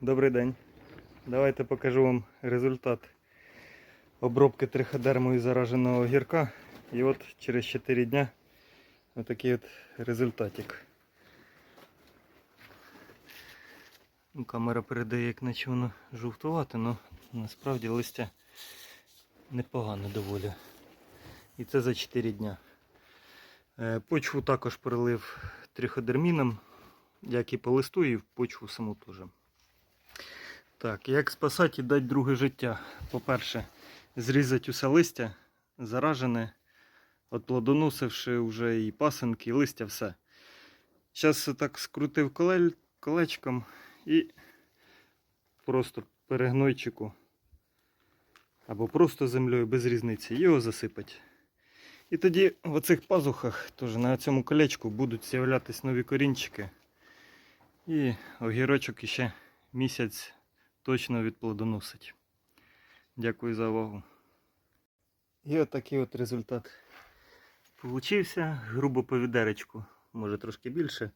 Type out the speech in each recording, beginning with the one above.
Добрий день. Давайте покажу вам результат обробки триходермою зараженого огірка. І от через 4 дня отакий от результатик. Ну, камера передає, як наче воно жовтувати, але насправді листя непогано доволі. І це за 4 дня. Е, Почву також пролив триходерміном, як і по листу, і в почву саму теж. Так, як спасати і дати друге життя? По-перше, зрізати усе листя, заражене, от плодоносивши вже і пасинки, і листя, все. Зараз так скрутив колечком і просто перегнойчику або просто землею без різниці, його засипати. І тоді в оцих пазухах, теж на цьому колечку, будуть з'являтися нові корінчики. І огірочок іще місяць точно відплодоносить. Дякую за увагу. І отакий от результат получився. Грубо по відеречку, може трошки більше.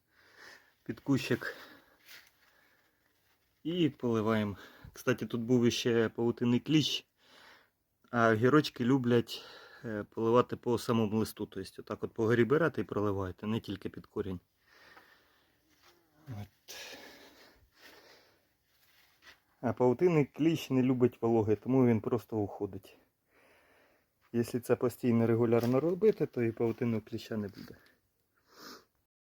Під кущик. І поливаємо. Кстати, тут був ще павутинний кліщ, а огірочки люблять е, поливати по самому листу. Тобто отак от по горі берете і проливаєте, не тільки під корінь. От. А паутинний кліщ не любить вологи, тому він просто уходить. Якщо це постійно регулярно робити, то і паутинного кліща не буде.